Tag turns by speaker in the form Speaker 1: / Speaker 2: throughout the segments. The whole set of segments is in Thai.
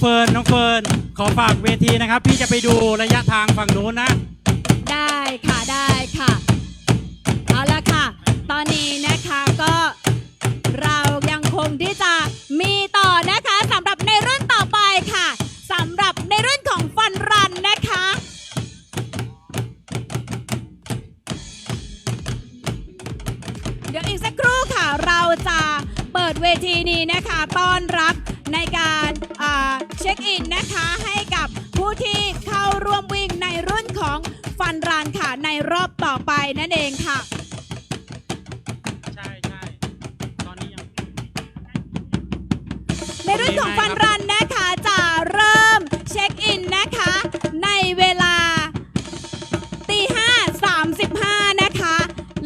Speaker 1: เฟิร์นน้องเฟิร์นขอฝากเวทีนะครับ พี่จะไปดูระยะทางฝั่งนู้นนะ
Speaker 2: ได้ค่ะได้ค่ะ เอาละค่ะ ตอนนี้นะคะก็เรายังคงที่จะมีต่อนะคะสำหรับในรุ่นต่อไปค่ะสำหรับในรุ่นของฟันรันนะคะ เดี๋ยวอีกสักครู่ค่ะเราจะเปิดเวทีนี้นะคะต้อนรับในการอ่า เช็คอินนะคะให้กับผู้ที่เข้าร่วมวิ่งในรุ่นของฟันรันค่ะในรอบต่อไปนั่นเองค่ะ
Speaker 1: ใช่ใช่ตอนนี้ยัง
Speaker 2: ในรุ่นของฟันรันนะคะจะเริ่มเช็คอินนะคะ ในเวลาตีห้าสามสิบห้านะคะ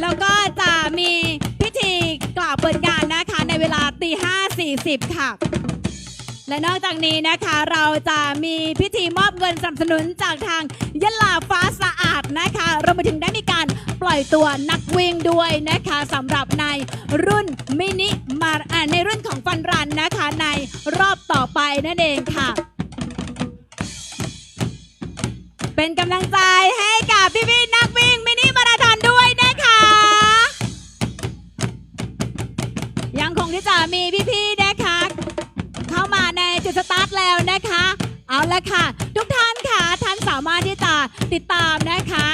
Speaker 2: แล้วก็จะมีพิธีกล่าวเปิดงานนะคะในเวลาตีห้าสี่สิบค่ะ และนอกจากนี้นะคะเราจะมีพิธีมอบเงินสนับสนุนจากทางยะลาฟ้าสะอาดนะคะรวมไปถึงได้มีการปล่อยตัวนักวิ่งด้วยนะคะสำหรับในรุ่นมินิมาอ่าในรุ่นของฟันรันนะคะในรอบต่อไปนั่นเองค่ะ เป็นกำลังใจให้กับพี่ๆนัก ละค่ะ ทุกท่านค่ะท่านสามารถที่จะติดตามนะคะ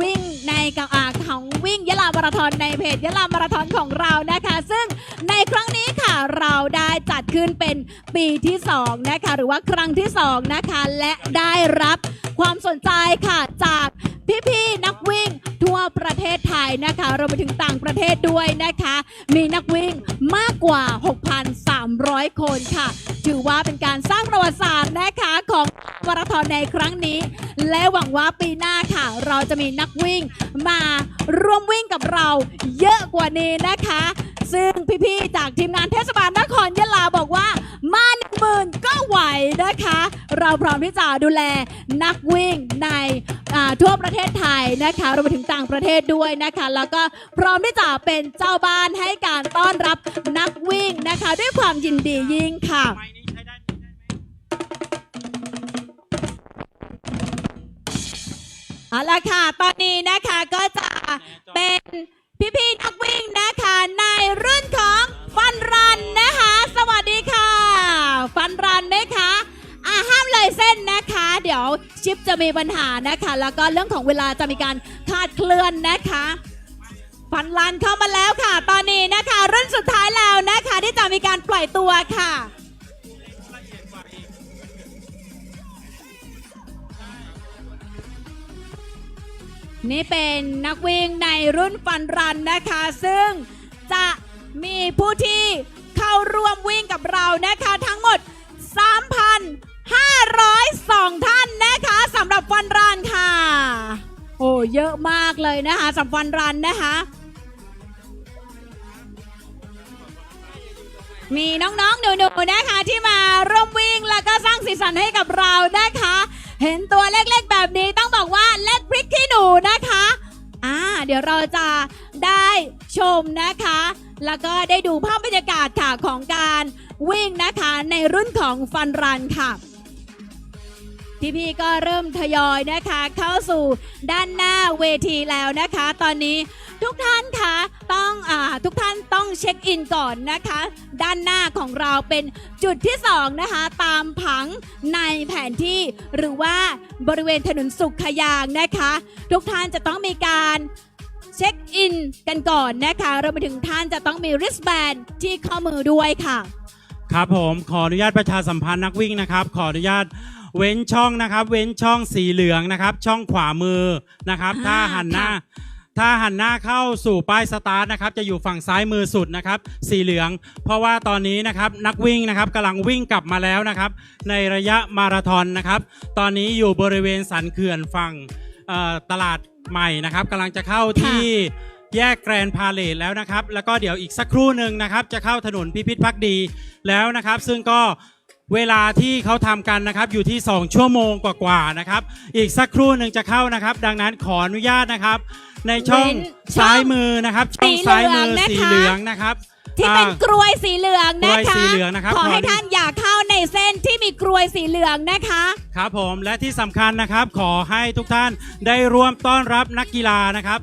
Speaker 2: วิ่งในกับอาของวิ่งยะลามาราธอนในเพจยะลามาราธอนของเรานะคะ ซึ่งในครั้งนี้ค่ะเราได้จัดขึ้นเป็นปีที่2นะคะหรือว่าครั้งที่2นะคะและได้รับความสนใจค่ะจากพี่ๆนักวิ่งทั่วประเทศไทยนะคะรวมไปถึงต่างประเทศด้วยนะคะ มีนักวิ่งมากกว่า 6,300 คนค่ะ ถือว่าเป็นการสร้างประวัติศาสตร์นะคะของมาราธอนในครั้งนี้ และหวังว่าปีหน้าค่ะ เราจะมีนักวิ่งมาร่วมวิ่งกับเราเยอะกว่านี้นะคะ ซึ่งพี่ๆจากทีมงานเทศบาลนครยะลาบอกว่ามาหนึ่งหมื่นก็ไหวนะคะ เราพร้อมที่จะดูแลนักวิ่งในทั่วประเทศไทยนะคะรวมไปถึงต่างประเทศด้วยนะคะ แล้วก็พร้อมที่จะเป็นเจ้าบ้านให้การต้อนรับนักวิ่งนะคะ ด้วยความยินดียิ่งค่ะ เอาละค่ะ ตอนนี้นะคะก็จะเป็นพี่ๆนักวิ่งนะคะในรุ่นของฟันรันนะคะ สวัสดีค่ะ ฟันรันนะคะอ่าห้ามเลยเส้นนะคะ เดี๋ยวชิปจะมีปัญหานะคะ แล้วก็เรื่องของเวลาจะมีการคาดเคลื่อนนะคะฟันรันเข้ามาแล้วค่ะ ตอนนี้นะคะ รุ่นสุดท้ายแล้วนะคะ ที่จะมีการปล่อยตัวค่ะ นี่เป็นนักวิ่งในรุ่นฟันรันนะคะ ซึ่งจะมีผู้ที่เข้าร่วมวิ่งกับเรานะคะทั้งหมด 3,502 ท่านนะคะสำหรับฟันรันค่ะ โอ้เยอะมากเลยนะคะสำหรับฟันรันนะคะ มีน้องๆหนูๆนะคะที่มาร่วมวิ่งแล้วก็สร้างสีสันให้กับเรานะคะ เห็นตัวเล็กๆ ยวเราจะได้ชมนะคะ แล้วก็ได้ดูภาพบรรยากาศค่ะของการวิ่งนะคะในรุ่นของฟันรันค่ะพี่ๆก็เริ่มทยอยนะคะ เข้าสู่ด้านหน้าเวทีแล้วนะคะ ตอนนี้ทุกท่านคะต้องอทุกท่านต้องเช็คอินก่อนนะคะ ด้านหน้าของเราเป็นจุดที่ 2 นะคะ ตามผังในแผนที่หรือว่าบริเวณถนนสุขยางนะคะ ทุกท่านจะต้องมีการ เช็คอินกันก่อนนะคะรวมไปถึงท่านจะต้องมี wristband ที่ข้อมือด้วยค่ะ
Speaker 1: ครับผมขออนุญาตประชาสัมพันธ์นักวิ่งนะครับ ขออนุญาตเว้นช่องนะครับ เว้นช่องสีเหลืองนะครับ ช่องขวามือนะครับ
Speaker 2: อ่า
Speaker 1: ถ้าหันหน้า
Speaker 2: ค่ะ
Speaker 1: ถ้าหันหน้าเข้าสู่ป้ายสตาร์ทนะครับ จะอยู่ฝั่งซ้ายมือสุดนะครับ สีเหลือง เพราะว่าตอนนี้นะครับนักวิ่งนะครับกำลังวิ่งกลับมาแล้วนะครับ ในระยะมาราธอนนะครับ ตอนนี้อยู่บริเวณสันเขื่อนฝั่ง เอ่อตลาดใหม่นะครับกำลังจะเข้าที่แยกแกรนด์พาเลทแล้วนะครับ แล้วก็เดี๋ยวอีกสักครู่หนึ่งนะครับ จะเข้าถนนพิพิธภักดีแล้วนะครับ ซึ่งก็เวลาที่เขาทำกันนะครับอยู่ที่ 2 ชั่วโมงกว่าๆนะครับ อีกสักครู่หนึ่งจะเข้านะครับ ดังนั้นขออนุญาตนะครับ ในช่อง
Speaker 2: เว้นช่อง
Speaker 1: ซ้ายมือนะครับ ช่องซ้ายมือ
Speaker 2: สี
Speaker 1: สี
Speaker 2: เหลืองนะคะ
Speaker 1: เหลืองนะครับ
Speaker 2: ที่เป็น
Speaker 1: อ่าก
Speaker 2: รวยสีเหลืองนะ
Speaker 1: กรวย
Speaker 2: คะ
Speaker 1: สีเหลืองนะครับ
Speaker 2: ขอให้
Speaker 1: ขอ
Speaker 2: ท่านอย่าเข้าในเส้นที่มีกรวยสีเหลืองนะคะ
Speaker 1: ครับผมและที่สำคัญนะครับขอให้ทุกท่านได้ร่วมต้อนรับนักกีฬานะครับ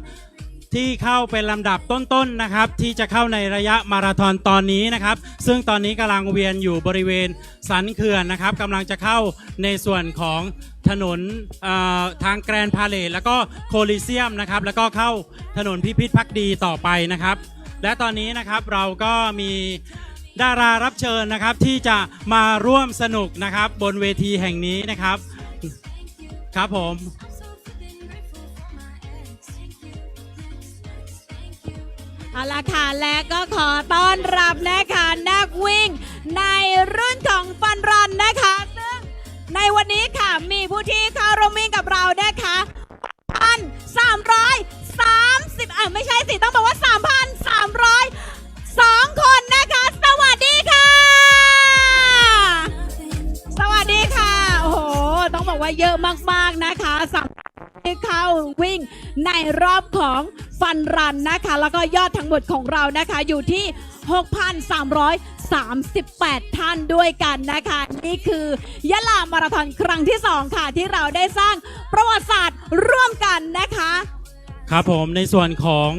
Speaker 1: ที่เข้าเป็นลำดับต้นๆนะครับ ที่จะเข้าในระยะมาราธอนตอนนี้นะครับ ซึ่งตอนนี้กำลังเวียนอยู่บริเวณสันเขื่อนนะครับกำลังจะเข้าในส่วนของถนนเอ่อทางแกรนด์พาเลทแล้วก็โคลิเซียมนะครับ แล้วก็เข้าถนนพิพิธภักดีต่อไปนะครับ และตอนนี้นะครับเราก็มีดารารับเชิญนะครับที่จะมาร่วมสนุกนะครับ บนเวทีแห่งนี้นะครับ ครับผม
Speaker 2: เอาละค่ะและก็ขอต้อนรับนะคะนักวิ่ง ในรุ่นของฟันรันนะคะ ซึ่งในวันนี้ค่ะมีผู้ที่เข้าร่วมวิ่งกับเรานะคะพันสามร้อยสามสิบอะไม่ใช่สิต้องบอกว่าสามพัน เข้าวิ่งในรอบของฟันรันนะคะ แล้วก็ยอดทั้งหมดของเรานะคะ อยู่ที่ 6,338 ท่านด้วยกันนะคะ นี่คือยะลามาราธอนครั้งที่ 2 ค่ะ ที่เราได้สร้างประวัติศาสตร์ร่วมกันนะคะ
Speaker 1: ครับผมในส่วนของ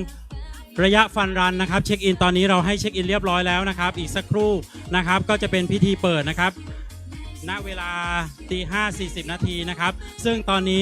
Speaker 1: ระยะฟันรันนะครับเช็คอินตอนนี้เราให้เช็คอินเรียบร้อยแล้วนะครับ อีกสักครู่นะครับก็จะเป็นพิธีเปิดนะครับ ณเวลาตีห้าสี่สิบนาทีนะครับ ซึ่งตอนนี้